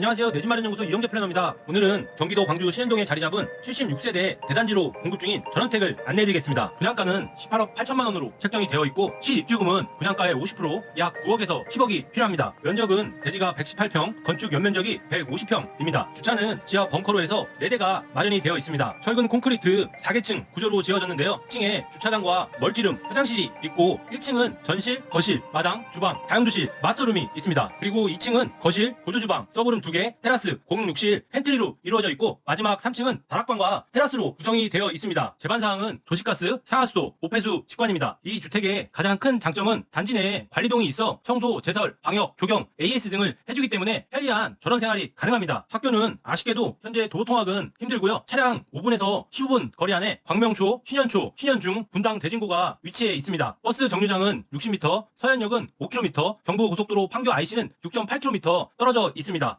안녕하세요. 내 집 마련 연구소 이영재 플래너입니다. 오늘은 경기도 광주 신현동에 자리 잡은 76세대 대단지로 공급 중인 전원택을 안내해드리겠습니다. 분양가는 18억 8천만 원으로 책정이 되어 있고 실입주금은 분양가의 50%약 9억에서 10억이 필요합니다. 면적은 대지가 118평, 건축 연면적이 150평입니다. 주차는 지하 벙커로 해서 4대가 마련이 되어 있습니다. 철근 콘크리트 4개층 구조로 지어졌는데요. 1층에 주차장과 멀티룸, 화장실이 있고 1층은 전실, 거실, 마당, 주방, 다용도실, 마스터룸이 있습니다. 그리고 2층은 거실, 보조주방, 서브룸 2개, 테라스, 공용욕실, 팬트리로 이루어져 있고 마지막 3층은 다락방과 테라스로 구성이 되어 있습니다. 제반사항은 도시가스, 상하수도, 오폐수, 직관입니다. 이 주택의 가장 큰 장점은 단지 내에 관리동이 있어 청소, 제설, 방역, 조경, AS 등을 해주기 때문에 편리한 전원 생활이 가능합니다. 학교는 아쉽게도 현재 도로 통학은 힘들고요. 차량 5분에서 15분 거리 안에 광명초, 신현초, 신현중, 분당 대진고가 위치해 있습니다. 버스 정류장은 60m, 서현역은 5km, 경부고속도로 판교 IC는 6.8km 떨어져 있습니다.